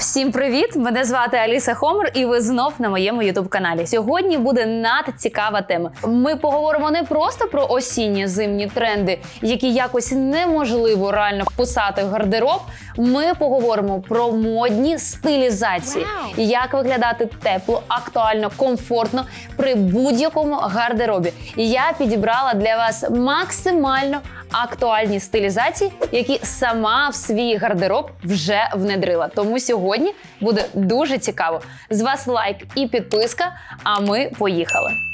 Всім привіт! Мене звати Аліса Хомер, і ви знов на моєму ютуб каналі. Сьогодні буде надцікава тема. Ми поговоримо не просто про осінні зимні тренди, які якось неможливо реально вписати в гардероб. Ми поговоримо про модні стилізації, як виглядати тепло, актуально, комфортно при будь-якому гардеробі. Я підібрала для вас максимально актуальні стилізації, які сама в свій гардероб вже внедрила. Тому сьогодні буде дуже цікаво. З вас лайк і підписка. А ми поїхали.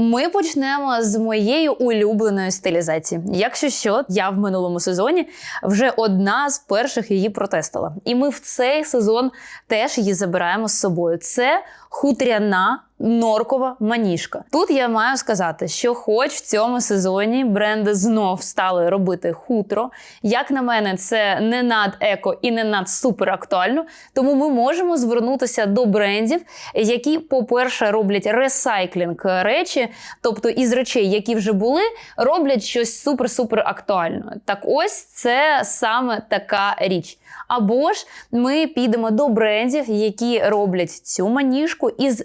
Ми почнемо з моєї улюбленої стилізації. Якщо що, я в минулому сезоні вже одна з перших її протестила. І ми в цей сезон теж її забираємо з собою. Це хутряна норкова маніжка. Тут я маю сказати, що, хоч в цьому сезоні бренди знов стали робити хутро. Як на мене, це не над еко і не над супер актуально. Тому ми можемо звернутися до брендів, які, по-перше, роблять ресайклінг речі, тобто із речей, які вже були, роблять щось супер-супер актуально. Так ось це саме така річ. Або ж ми підемо до брендів, які роблять цю маніжку із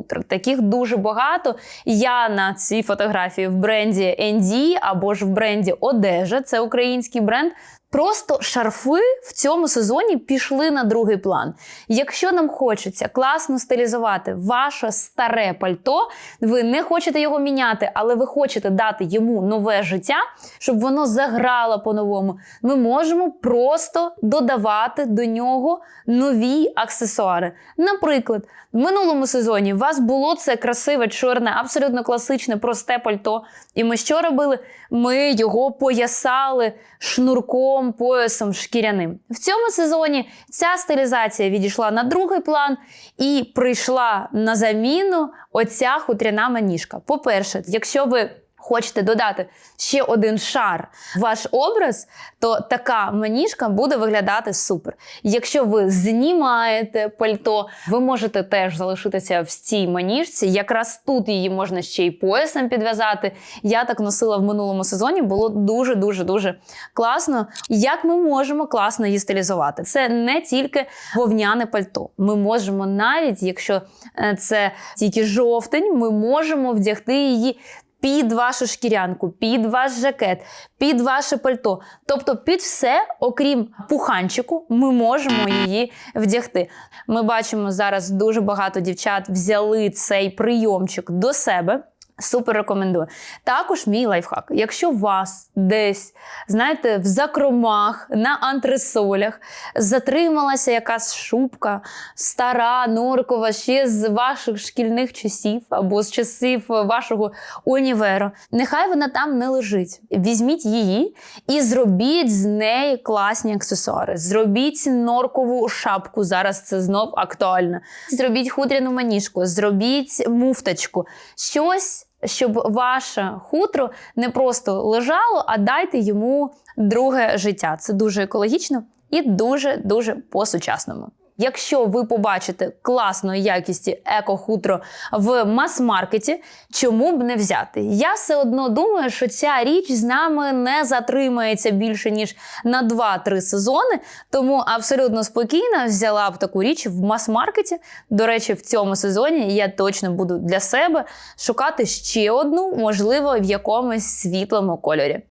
еко-хутр. Таких дуже багато. Я на цій фотографії в бренді ND або ж в бренді Одежа, це український бренд. Просто шарфи в цьому сезоні пішли на другий план. Якщо нам хочеться класно стилізувати ваше старе пальто, ви не хочете його міняти, але ви хочете дати йому нове життя, щоб воно заграло по-новому, ми можемо просто додавати до нього нові аксесуари. Наприклад, в минулому сезоні у вас було це красиве, чорне, абсолютно класичне, просте пальто. І ми що робили? Ми його поясали шнурком, поясом шкіряним. В цьому сезоні ця стилізація відійшла на другий план і прийшла на заміну оця хутряна маніжка. По-перше, якщо ви Хочете додати ще один шар в ваш образ, то така маніжка буде виглядати супер. Якщо ви знімаєте пальто, ви можете теж залишитися в цій маніжці. Якраз тут її можна ще й поясом підв'язати. Я так носила в минулому сезоні, було дуже-дуже дуже класно. Як ми можемо класно її стилізувати? Це не тільки вовняне пальто. Ми можемо навіть, якщо е, це тільки жовтень, ми можемо вдягти її під вашу шкірянку, під ваш жакет, під ваше пальто. Тобто, під все, окрім пуханчику, ми можемо її вдягти. Ми бачимо зараз дуже багато дівчат взяли цей прийомчик до себе. Супер рекомендую. Також мій лайфхак. Якщо вас десь, знаєте, в закромах, на антресолях затрималася якась шубка, стара, норкова, ще з ваших шкільних часів або з часів вашого універу, нехай вона там не лежить. Візьміть її і зробіть з неї класні аксесуари. Зробіть норкову шапку. Зараз це знов актуально. Зробіть хутряну маніжку, зробіть муфточку. Щось щоб ваше хутро не просто лежало, а дайте йому друге життя. Це дуже екологічно і дуже дуже по-сучасному. Якщо ви побачите класної якісті еко-хутро в мас-маркеті, чому б не взяти? Я все одно думаю, що ця річ з нами не затримається більше ніж на 2-3 сезони. Тому абсолютно спокійно взяла б таку річ в мас-маркеті. До речі, в цьому сезоні я точно буду для себе шукати ще одну, можливо, в якомусь світлому кольорі.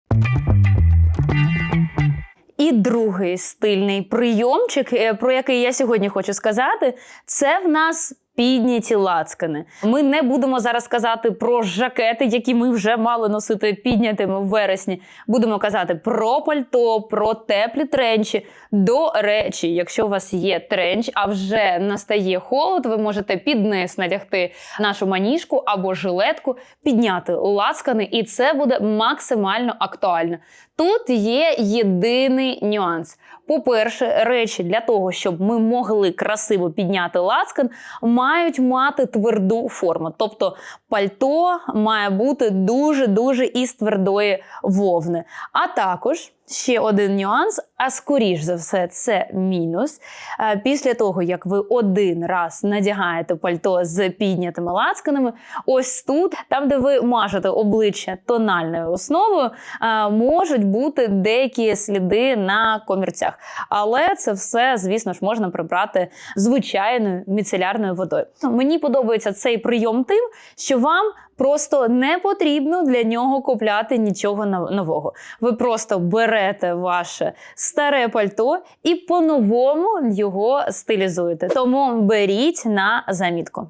І другий стильний прийомчик, е, про який я сьогодні хочу сказати, це в нас підняті лацкани. Ми не будемо зараз казати про жакети, які ми вже мали носити піднятими в вересні. Будемо казати про пальто, про теплі тренчі. До речі, якщо у вас є тренч, а вже настає холод, ви можете під низ надягти нашу маніжку або жилетку, підняти лацкани, і це буде максимально актуально. Тут є єдиний нюанс. По-перше, речі для того, щоб ми могли красиво підняти лацкан, мають мати тверду форму. Тобто пальто має бути дуже-дуже із твердої вовни. А також ще один нюанс, а скоріш за все, це мінус. Е, Після того, як ви один раз надягаєте пальто з піднятими лацканами, ось тут, там, де ви мажете обличчя тональною основою, е, можуть бути деякі сліди на комірцях. Але це все, звісно ж, можна прибрати звичайною міцелярною водою. Мені подобається цей прийом тим, що вам просто не потрібно для нього купляти нічого нового. Ви просто берете ваше старе пальто і по-новому його стилізуєте. Тому беріть на замітку.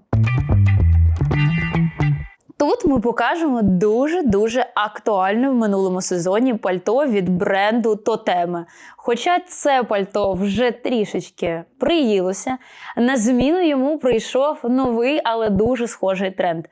Тут ми покажемо дуже дуже актуальне в минулому сезоні пальто від бренду Тотеми. Хоча це пальто вже трішечки приїлося, на зміну йому прийшов новий, але дуже схожий тренд: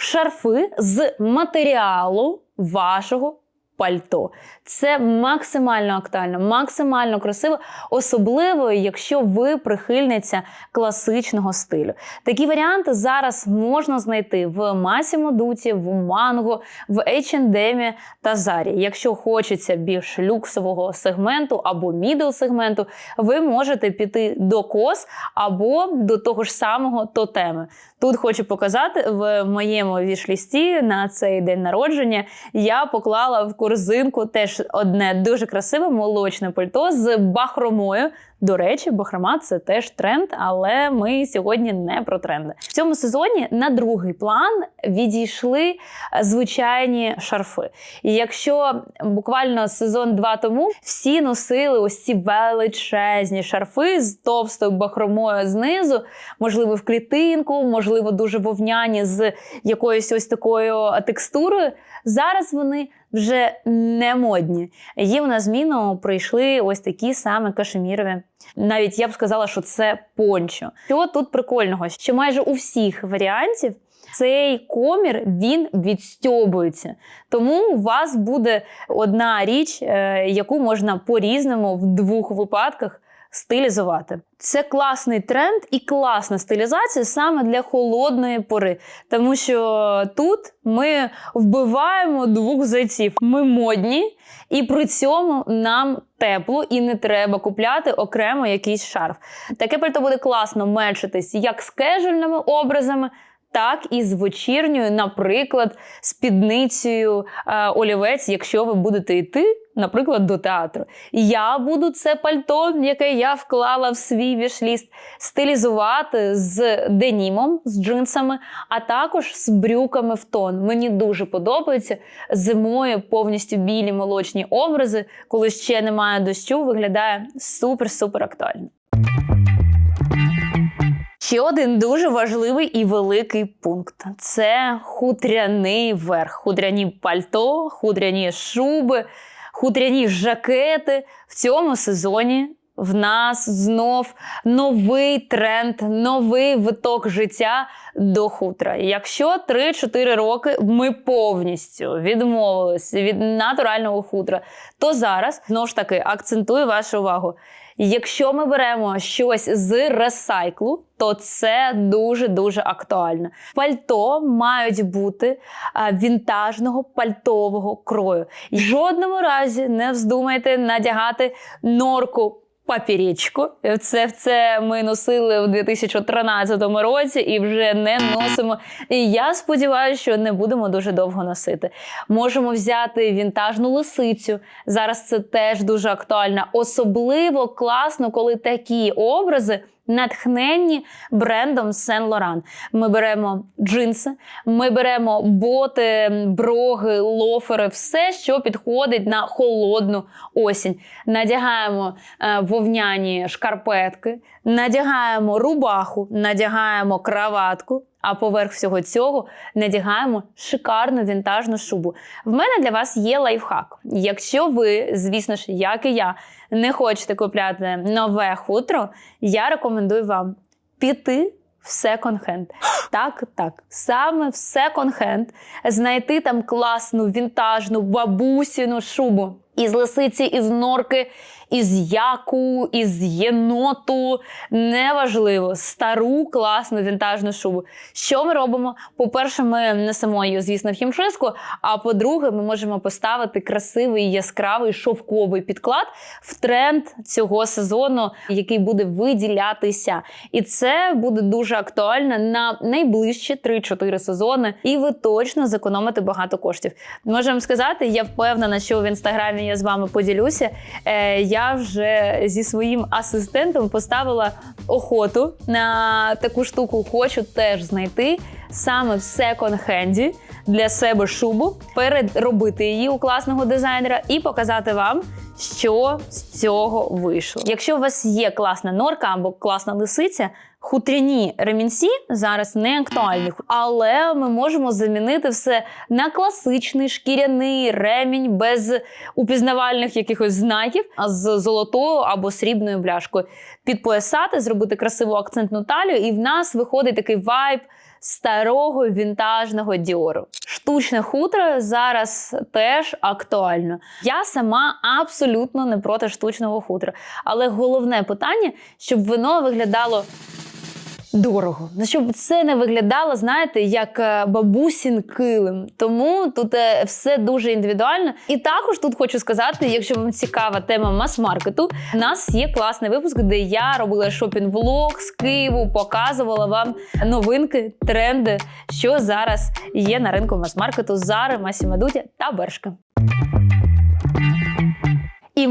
шарфи з матеріалу вашого пальто. Це максимально актуально, максимально красиво, особливо, якщо ви прихильниця класичного стилю. Такі варіанти зараз можна знайти в Massimo Dutti, в Mango, в H&M та Zara. Якщо хочеться більш люксового сегменту або мідл сегменту, ви можете піти до кос або до того ж самого тотеми. Тут хочу показати в моєму вішлісті на цей день народження. Я поклала в корзинку теж одне дуже красиве молочне пальто з бахромою. До речі, бахрома це теж тренд, але ми сьогодні не про тренди. В цьому сезоні на другий план відійшли е, звичайні шарфи. І якщо буквально сезон два тому всі носили ось ці величезні шарфи з товстою бахромою знизу, можливо, в клітинку, можливо, дуже вовняні з якоюсь ось такою текстурою. Зараз вони вже не модні. Їм на зміну прийшли ось такі саме кашемірові. Навіть я б сказала, що це пончо. Що тут прикольного? Що майже у всіх варіантів цей комір він відстьобується. Тому у вас буде одна річ, е, яку можна по-різному в двох випадках стилізувати. Це класний тренд і класна стилізація саме для холодної пори. Тому що тут ми вбиваємо двох зайців. Ми модні, і при цьому нам тепло і не треба купляти окремо якийсь шарф. Таке пальто буде класно мечитись як з кежульними образами. Так і з вечірньою, наприклад, спідницею е, олівець, якщо ви будете йти, наприклад, до театру. Я буду це пальто, яке я вклала в свій вішліст, стилізувати з денімом, з джинсами, а також з брюками в тон. Мені дуже подобаються зимою повністю білі молочні образи, коли ще немає дощу, виглядає супер-супер актуально. Ще один дуже важливий і великий пункт це хутряний верх, хутряні пальто, хутряні шуби, хутряні жакети. В цьому сезоні в нас знов новий тренд, новий виток життя до хутра. Якщо 3-4 роки ми повністю відмовилися від натурального хутра, то зараз знову ж таки акцентую вашу увагу. Якщо ми беремо щось з ресайклу, то це дуже дуже актуально. Пальто мають бути а, вінтажного пальтового крою. І жодному разі не вздумайте надягати норку. Папірічку. Це це ми носили в 2013 році і вже не носимо. І я сподіваюся, що не будемо дуже довго носити. Можемо взяти вінтажну лисицю. Зараз це теж дуже актуально. Особливо класно, коли такі образи. Натхненні брендом Сен Лоран. Ми беремо джинси, ми беремо боти, броги, лофери, все, що підходить на холодну осінь. Надягаємо е, вовняні шкарпетки, надягаємо рубаху, надягаємо краватку. А поверх всього цього надягаємо шикарну вінтажну шубу. В мене для вас є лайфхак. Якщо ви, звісно ж, як і я, не хочете купляти нове хутро, я рекомендую вам піти в секонд-хенд. Так, так, саме в секонд-хенд знайти там класну вінтажну бабусіну шубу із лисиці, із норки, із яку, із єноту, неважливо, стару класну вінтажну шубу. Що ми робимо? По-перше, ми несемо її, звісно, в хімчистку, а по-друге, ми можемо поставити красивий яскравий шовковий підклад в тренд цього сезону, який буде виділятися. І це буде дуже актуально на найближчі 3-4 сезони, і ви точно зекономите багато коштів. Можемо сказати, я впевнена, що в інстаграмі я з вами поділюся. Е, я вже зі своїм асистентом поставила охоту на таку штуку. Хочу теж знайти саме в секонд-хенді для себе шубу, переробити її у класного дизайнера і показати вам, що з цього вийшло. Якщо у вас є класна норка або класна лисиця, хутряні ремінці зараз не актуальні, але ми можемо замінити все на класичний шкіряний ремінь без упізнавальних якихось знаків, а з золотою або срібною бляшкою. Підпоясати, зробити красиву акцентну талію, і в нас виходить такий вайб старого вінтажного діору. Штучне хутро зараз теж актуально. Я сама абсолютно не проти штучного хутра. Але головне питання, щоб воно виглядало. Дорого, ну щоб це не виглядало, знаєте, як е, бабусін килим. Тому тут е, все дуже індивідуально. І також тут хочу сказати, якщо вам цікава тема мас-маркету, у нас є класний випуск, де я робила шопінг-влог з Києву, показувала вам новинки, тренди, що зараз є на ринку мас-маркету Зари, Масіма Дуті та Бершка.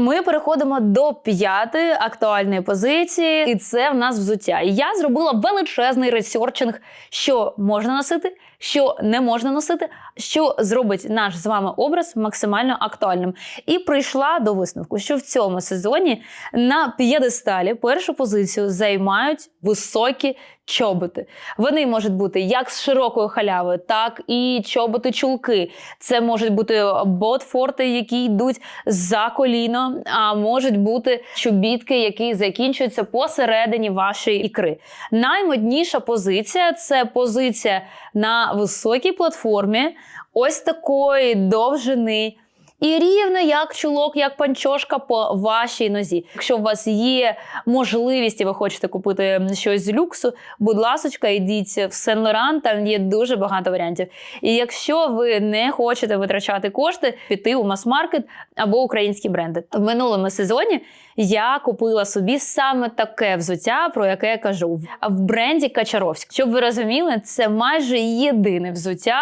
Ми переходимо до п'ятої актуальної позиції, і це в нас взуття. І Я зробила величезний ресерчинг, що можна носити, що не можна носити, що зробить наш з вами образ максимально актуальним. І прийшла до висновку, що в цьому сезоні на п'єдесталі першу позицію займають високі чоботи. Вони можуть бути як з широкою халявою, так і чоботи-чулки. Це можуть бути ботфорти, які йдуть за коліно, а можуть бути чобітки, які закінчуються посередині вашої ікри. Наймодніша позиція це позиція на високій платформі, ось такої довжини. І рівно як чулок, як панчошка по вашій нозі. Якщо у вас є можливість і ви хочете купити щось з люксу, будь ласочка, йдіть в Сен Лоран, там є дуже багато варіантів. І якщо ви не хочете витрачати кошти, піти у мас-маркет або українські бренди. В минулому сезоні я купила собі саме таке взуття, про яке я кажу, в бренді Качаровськ. Щоб ви розуміли, це майже єдине взуття,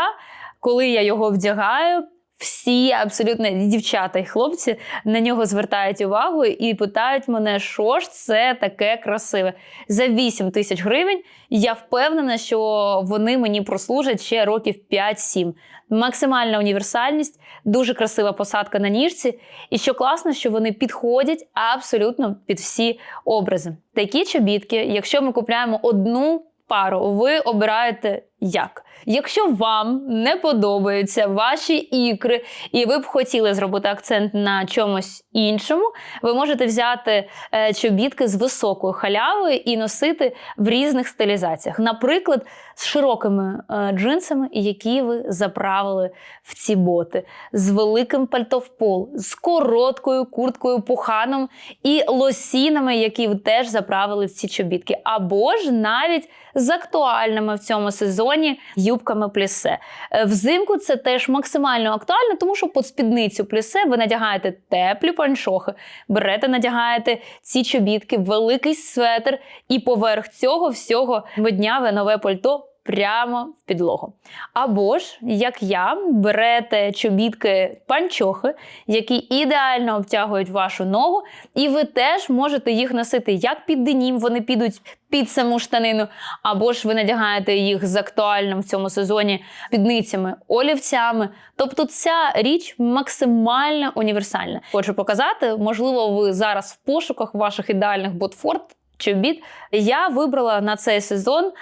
коли я його вдягаю. Всі абсолютно дівчата і хлопці на нього звертають увагу і питають мене, що ж це таке красиве. За 8 тисяч гривень я впевнена, що вони мені прослужать ще років 5-7. Максимальна універсальність, дуже красива посадка на ніжці. І що класно, що вони підходять абсолютно під всі образи. Такі чобітки, якщо ми купляємо одну пару, ви обираєте як. Якщо вам не подобаються ваші ікри, і ви б хотіли зробити акцент на чомусь іншому, ви можете взяти е, чобітки з високою халявою і носити в різних стилізаціях. Наприклад, з широкими е, джинсами, які ви заправили в ці боти, з великим пальто в пол, з короткою курткою пуханом і лосінами, які ви теж заправили в ці чобітки, або ж навіть з актуальними в цьому сезоні юбками плісе. Е, Взимку це теж максимально актуально, тому що під спідницю плісе ви надягаєте теплі панчохи, берете, надягаєте ці чобітки, великий светр, і поверх цього всього видняве нове пальто. Прямо в підлогу. Або ж, як я, берете чобітки панчохи, які ідеально обтягують вашу ногу, і ви теж можете їх носити як під денім, вони підуть під саму штанину, або ж ви надягаєте їх з актуальним в цьому сезоні підницями, олівцями. Тобто ця річ максимально універсальна. Хочу показати, можливо, ви зараз в пошуках ваших ідеальних ботфорд. Чобіт я вибрала на цей сезон е,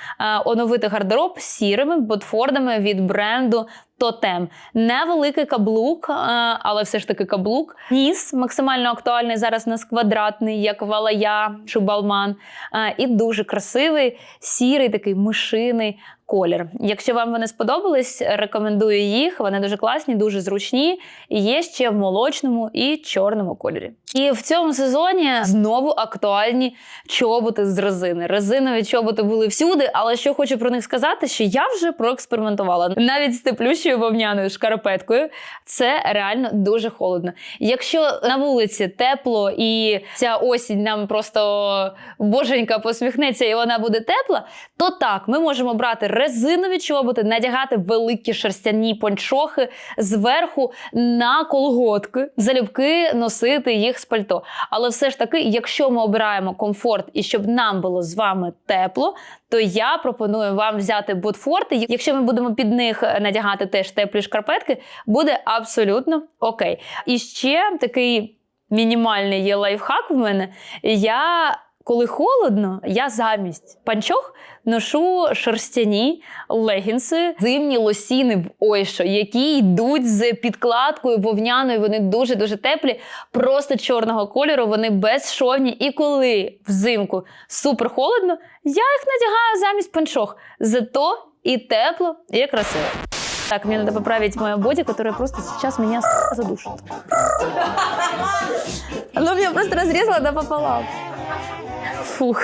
оновити гардероб сірими ботфордами від бренду Тотем. Невеликий каблук, е, але все ж таки каблук. Ніс максимально актуальний зараз у нас квадратний, як Валая чи Балман. Е, і дуже красивий, сірий, такий мишиний колір. Якщо вам вони сподобались, рекомендую їх. Вони дуже класні, дуже зручні. І є ще в молочному і чорному кольорі. І в цьому сезоні знову актуальні чоботи з резини. Резинові чоботи були всюди, але що хочу про них сказати, що я вже проекспериментувала навіть з теплющою вовняною шкарпеткою. Це реально дуже холодно. Якщо на вулиці тепло і ця осінь нам просто боженька посміхнеться, і вона буде тепла, то так ми можемо брати резинові чоботи, надягати великі шерстяні пончохи зверху на колготки, залюбки носити їх з пальто. Але все ж таки, якщо ми обираємо комфорт і щоб нам було з вами тепло, то я пропоную вам взяти ботфорти. Якщо ми будемо під них надягати теж теплі шкарпетки, буде абсолютно окей. І ще такий мінімальний є лайфхак в мене. Я коли холодно, я замість панчох ношу шерстяні легінси, зимні лосіни в ойшо, які йдуть з підкладкою вовняною. Вони дуже дуже теплі, просто чорного кольору. Вони безшовні. І коли взимку супер холодно, я їх надягаю замість панчох. Зато і тепло, і красиво. Так, мне надо поправить мою боди, которая просто сейчас меня задушит. Оно меня просто разрезало напополам. Фух.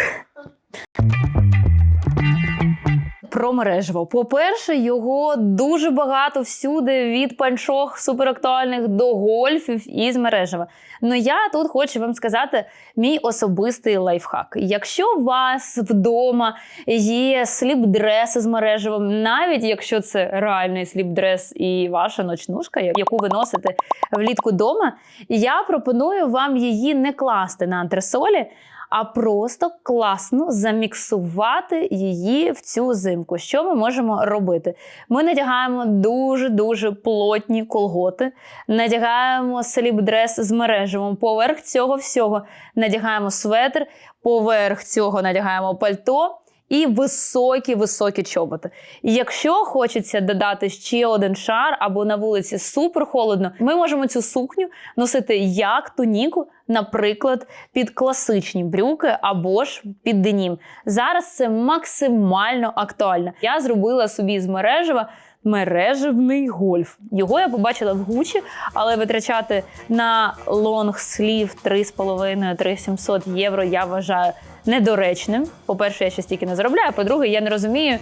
Про мережево. По-перше, його дуже багато всюди від панчох суперактуальних до гольфів із мережева. Ну я тут хочу вам сказати мій особистий лайфхак. Якщо у вас вдома є сліп-дреси з мережевим, навіть якщо це реальний сліп-дрес і ваша ночнушка, яку ви носите влітку вдома, я пропоную вам її не класти на антресолі, а просто класно заміксувати її в цю зимку. Що ми можемо робити? Ми надягаємо дуже-дуже плотні колготи, надягаємо сліп-дрес з мережевим. Поверх цього всього надягаємо светр, поверх цього надягаємо пальто. І високі, високі чоботи. І якщо хочеться додати ще один шар або на вулиці супер холодно, ми можемо цю сукню носити як туніку, наприклад, під класичні брюки або ж під денім. Зараз це максимально актуально. Я зробила собі з мережева. Мережевний гольф. Його я побачила в Гучі, але витрачати на лонгслів 3,5-3700 євро я вважаю недоречним. По-перше, я ще стільки не заробляю. а По-друге, я не розумію,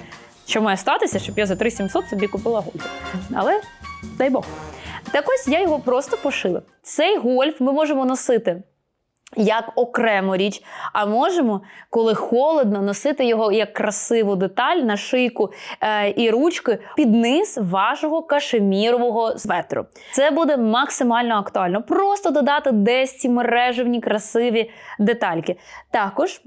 що має статися, щоб я за 3700 собі купила гольф. Але дай Бог. Так ось я його просто пошила. Цей гольф ми можемо носити. Як окрему річ, а можемо, коли холодно, носити його як красиву деталь на шийку е, і ручки під низ вашого кашемірового светру. Це буде максимально актуально. Просто додати десь ці мережевні красиві детальки. Також е,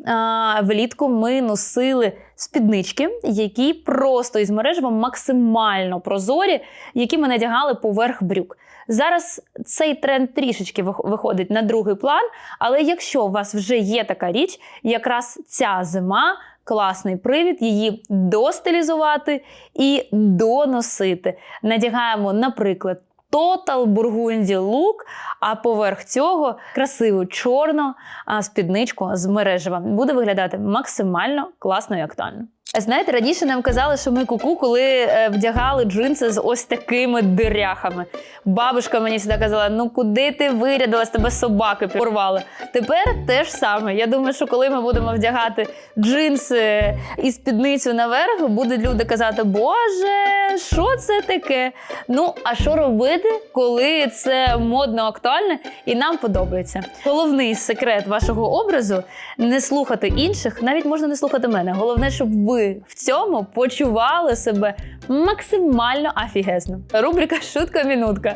влітку ми носили спіднички, які просто із мережевом максимально прозорі, які ми надягали поверх брюк. Зараз цей тренд трішечки виходить на другий план, але якщо у вас вже є така річ, якраз ця зима класний привід її достилізувати і доносити. Надягаємо, наприклад, Total бургунді лук, а поверх цього красиву чорну спідничку з мережева. Буде виглядати максимально класно і актуально. Знаєте, раніше нам казали, що ми куку, коли е, вдягали джинси з ось такими диряхами. Бабушка мені завжди казала: ну куди ти вирядилась, тебе собаки порвали. Тепер те ж саме. Я думаю, що коли ми будемо вдягати джинси і спідницю наверх, будуть люди казати, Боже, що це таке? Ну, а що робити, коли це модно актуальне і нам подобається? Головний секрет вашого образу не слухати інших, навіть можна не слухати мене. Головне, щоб ви в цьому почували себе максимально афігезно. Рубрика Шутка-мінутка.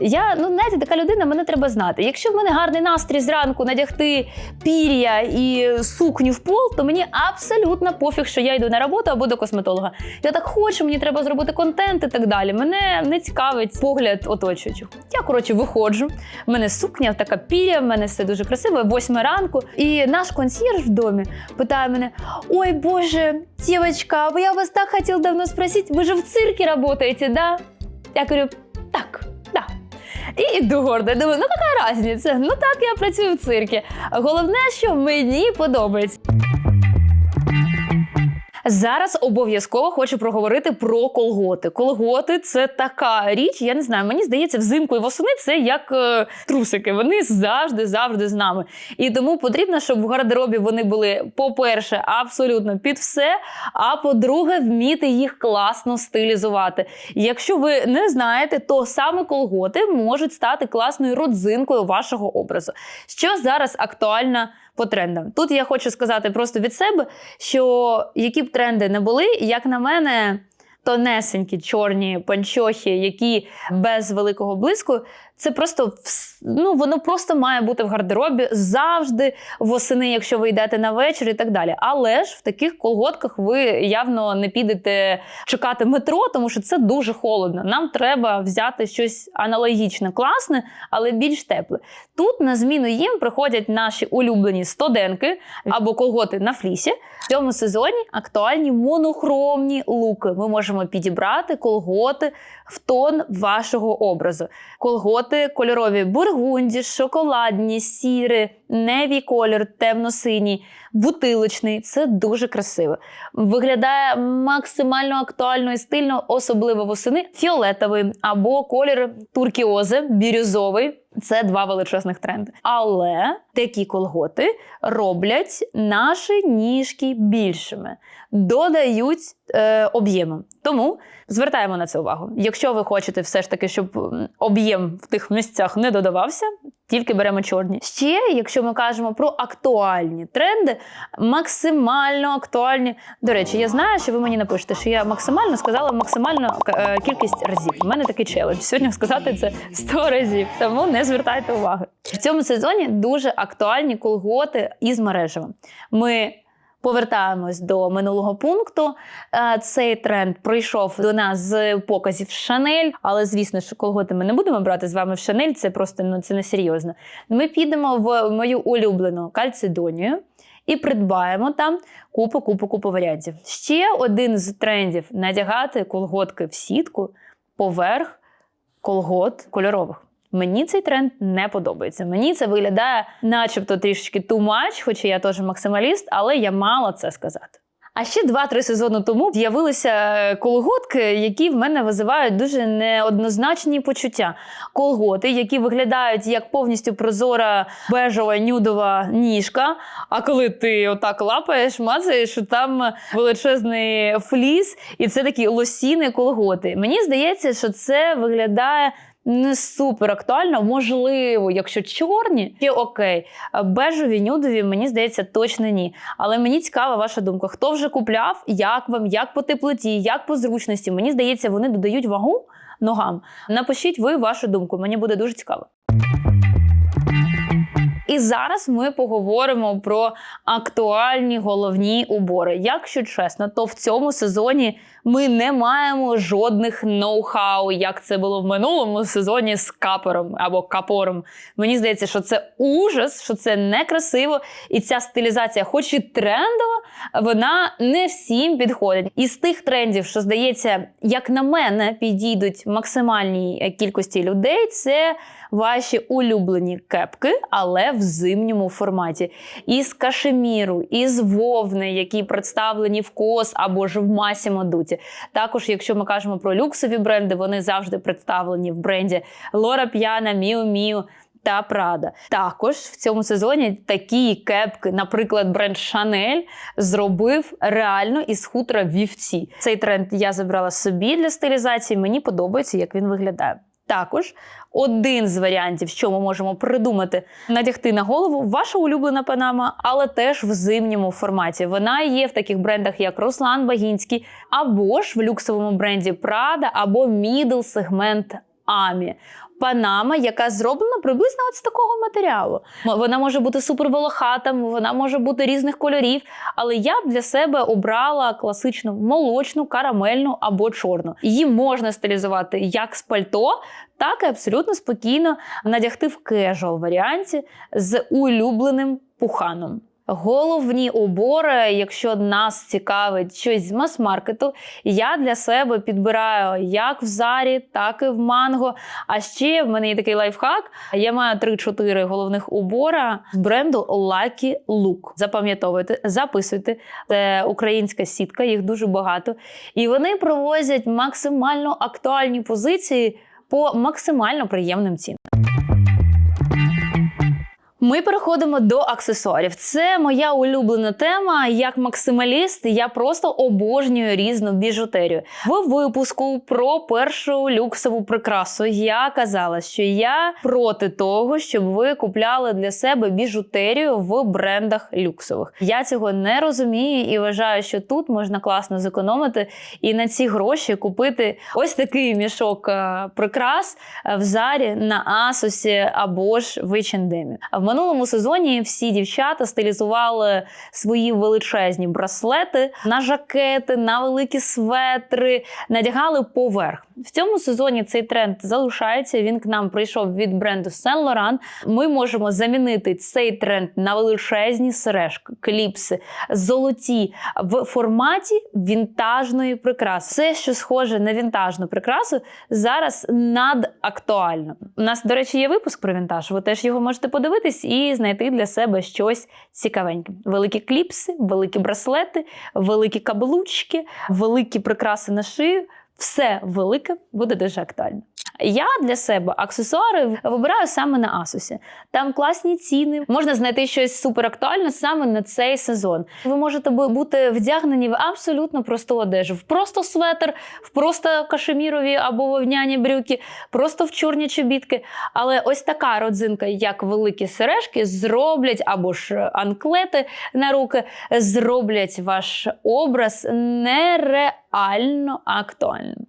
Я, ну, знаєте, така людина, мене треба знати. Якщо в мене гарний настрій зранку надягти пір'я і сукню в пол, то мені абсолютно пофіг, що я йду на роботу або до косметолога. Я так хочу, мені треба зробити контент і так далі. Мене не цікавить погляд оточуючих. Я, коротше, виходжу. В мене сукня, така пір'я, в мене все дуже красиво, восьма ранку. І наш консьєрж в домі питає мене: Ой, Боже, девочка, я вас так хотел давно спросить, вы же в цирке работаете, да? Я говорю, так, да. І йду гордо. Думаю, ну яка різниця? Ну так, я працюю в циркі. Головне, що мені подобається. Зараз обов'язково хочу проговорити про колготи. Колготи це така річ, я не знаю. Мені здається, взимку і восени це як е, трусики. Вони завжди, завжди з нами. І тому потрібно, щоб в гардеробі вони були, по-перше, абсолютно під все. А по-друге, вміти їх класно стилізувати. Якщо ви не знаєте, то саме колготи можуть стати класною родзинкою вашого образу. Що зараз актуально по трендам? Тут я хочу сказати просто від себе, що які б тренди не були, як на мене. Тонесенькі чорні панчохи, які без великого блиску, це просто ну, воно просто має бути в гардеробі завжди восени, якщо ви йдете на вечір і так далі. Але ж в таких колготках ви явно не підете чекати метро, тому що це дуже холодно. Нам треба взяти щось аналогічне, класне, але більш тепле. Тут на зміну їм приходять наші улюблені стоденки або колготи на флісі. В цьому сезоні актуальні монохромні луки. Ми можемо підібрати колготи в тон вашого образу. Колготи кольорові бургунді, шоколадні, сіри, неві колір, темно-синій, бутилочний. Це дуже красиво. Виглядає максимально актуально і стильно, особливо восени. Фіолетовий або колір туркіози, бірюзовий. Це два величезних тренди. Але такі колготи роблять наші ніжки більшими, додають е, об'єму. Тому звертаємо на це увагу. Якщо ви хочете все ж таки, щоб об'єм в тих місцях не додавався, тільки беремо чорні. Ще, якщо ми кажемо про актуальні тренди, максимально актуальні. До речі, я знаю, що ви мені напишете, що я максимально сказала максимальну е, кількість разів. У мене такий челендж. Сьогодні сказати це 100 разів, тому не звертайте уваги. В цьому сезоні дуже актуальні колготи із мережевим. Ми Повертаємось до минулого пункту. Е, Цей тренд прийшов до нас з показів Шанель, але звісно, що колготи ми не будемо брати з вами в Шанель. Це просто ну це не серйозно. Ми підемо в мою улюблену кальцидонію і придбаємо там купу, купу, купу варіантів. Ще один з трендів надягати колготки в сітку поверх колгот кольорових. Мені цей тренд не подобається. Мені це виглядає, начебто, трішечки too much, хоча я теж максималіст, але я мала це сказати. А ще 2-3 сезони тому з'явилися колготки, які в мене визивають дуже неоднозначні почуття. Колготи, які виглядають як повністю прозора бежова нюдова ніжка. А коли ти отак лапаєш, мацаєш, що там величезний фліс, і це такі лосіни колготи. Мені здається, що це виглядає. Не супер актуально, можливо, якщо чорні, ще окей. А Бежеві, нюдові, мені здається, точно ні. Але мені цікава ваша думка. Хто вже купляв, як вам, як по теплоті, як по зручності? Мені здається, вони додають вагу ногам. Напишіть ви вашу думку, мені буде дуже цікаво. І зараз ми поговоримо про актуальні головні убори. Якщо чесно, то в цьому сезоні ми не маємо жодних ноу-хау, як це було в минулому сезоні з капером або капором. Мені здається, що це ужас, що це некрасиво, і ця стилізація, хоч і трендова, вона не всім підходить. Із тих трендів, що здається, як на мене, підійдуть максимальній кількості людей, це ваші улюблені кепки, але в зимньому форматі. Із кашеміру, із вовни, які представлені в кос або ж в масі модуті. Також, якщо ми кажемо про люксові бренди, вони завжди представлені в бренді Лора П'яна, Міу Міу. Та Прада. Також в цьому сезоні такі кепки, наприклад, бренд Шанель зробив реально із хутра вівці. Цей тренд я забрала собі для стилізації. Мені подобається, як він виглядає. Також один з варіантів, що ми можемо придумати, надягти на голову ваша улюблена панама, але теж в зимньому форматі. Вона є в таких брендах, як Руслан Багінський, або ж в люксовому бренді Prada, або мідл сегмент Амі. Панама, яка зроблена приблизно от з такого матеріалу. Вона може бути суперволохата, вона може бути різних кольорів, але я б для себе обрала класичну молочну, карамельну або чорну. Її можна стилізувати як з пальто, так і абсолютно спокійно надягти в кежуал варіанті з улюбленим пуханом. Головні убори, якщо нас цікавить щось з мас-маркету, я для себе підбираю як в зарі, так і в манго. А ще в мене є такий лайфхак. Я маю 3-4 головних убора з бренду Lucky Look. Запам'ятовуйте, записуйте. Це українська сітка, їх дуже багато. І вони привозять максимально актуальні позиції по максимально приємним цінам. Ми переходимо до аксесуарів. Це моя улюблена тема. Як максималіст, я просто обожнюю різну біжутерію. В випуску про першу люксову прикрасу я казала, що я проти того, щоб ви купляли для себе біжутерію в брендах люксових. Я цього не розумію і вважаю, що тут можна класно зекономити і на ці гроші купити ось такий мішок е, прикрас в зарі на Асусі або ж в H&M. А в минулому сезоні всі дівчата стилізували свої величезні браслети на жакети, на великі светри, надягали поверх. В цьому сезоні цей тренд залишається. Він к нам прийшов від бренду Saint Laurent. Ми можемо замінити цей тренд на величезні сережки, кліпси, золоті в форматі вінтажної прикраси. Все, що схоже на вінтажну прикрасу, зараз надактуально. У нас, до речі, є випуск про вінтаж. Ви теж його можете подивитись і знайти для себе щось цікавеньке. Великі кліпси, великі браслети, великі каблучки, великі прикраси на шию. Все велике буде дуже актуально. Я для себе аксесуари вибираю саме на Асусі. Там класні ціни, можна знайти щось суперактуальне саме на цей сезон. Ви можете бути вдягнені в абсолютно просту одежу, в просто светр, в просто кашемірові або вовняні брюки, просто в чорні чобітки. Але ось така родзинка, як великі сережки, зроблять або ж анклети на руки, зроблять ваш образ нереально актуальним.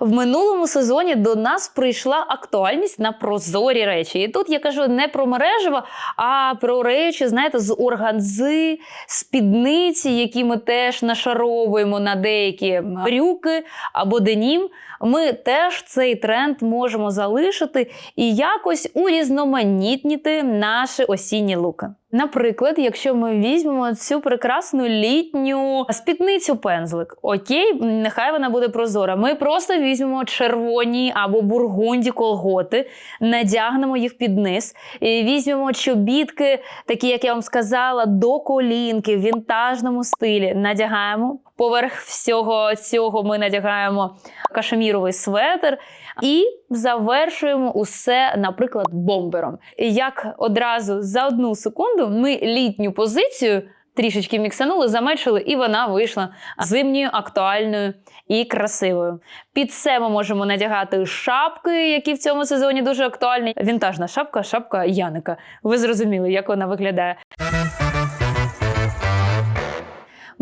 В минулому сезоні до нас прийшла актуальність на прозорі речі. І тут я кажу не про мережево, а про речі, знаєте, з органзи, спідниці, які ми теж нашаровуємо на деякі брюки або денім. Ми теж цей тренд можемо залишити і якось урізноманітніти наші осінні луки. Наприклад, якщо ми візьмемо цю прекрасну літню спідницю пензлик, окей, нехай вона буде прозора. Ми просто візьмемо червоні або бургунді колготи, надягнемо їх під низ, і візьмемо чобітки, такі, як я вам сказала, до колінки в вінтажному стилі. Надягаємо. Поверх всього цього ми надягаємо кашеміровий светр і завершуємо усе, наприклад, бомбером. Як одразу за одну секунду ми літню позицію трішечки міксанули, замечили, і вона вийшла зимньою, актуальною і красивою. Під це ми можемо надягати шапки, які в цьому сезоні дуже актуальні. Вінтажна шапка, шапка Яника. Ви зрозуміли, як вона виглядає.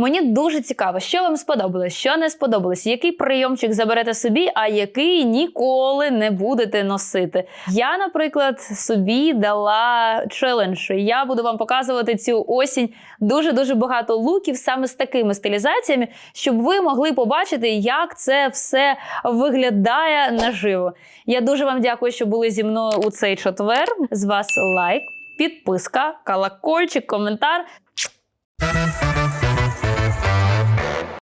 Мені дуже цікаво, що вам сподобалось, що не сподобалось, який прийомчик заберете собі, а який ніколи не будете носити. Я, наприклад, собі дала челендж. Я буду вам показувати цю осінь дуже дуже багато луків саме з такими стилізаціями, щоб ви могли побачити, як це все виглядає наживо. Я дуже вам дякую, що були зі мною у цей четвер. З вас лайк, підписка, колокольчик, коментар.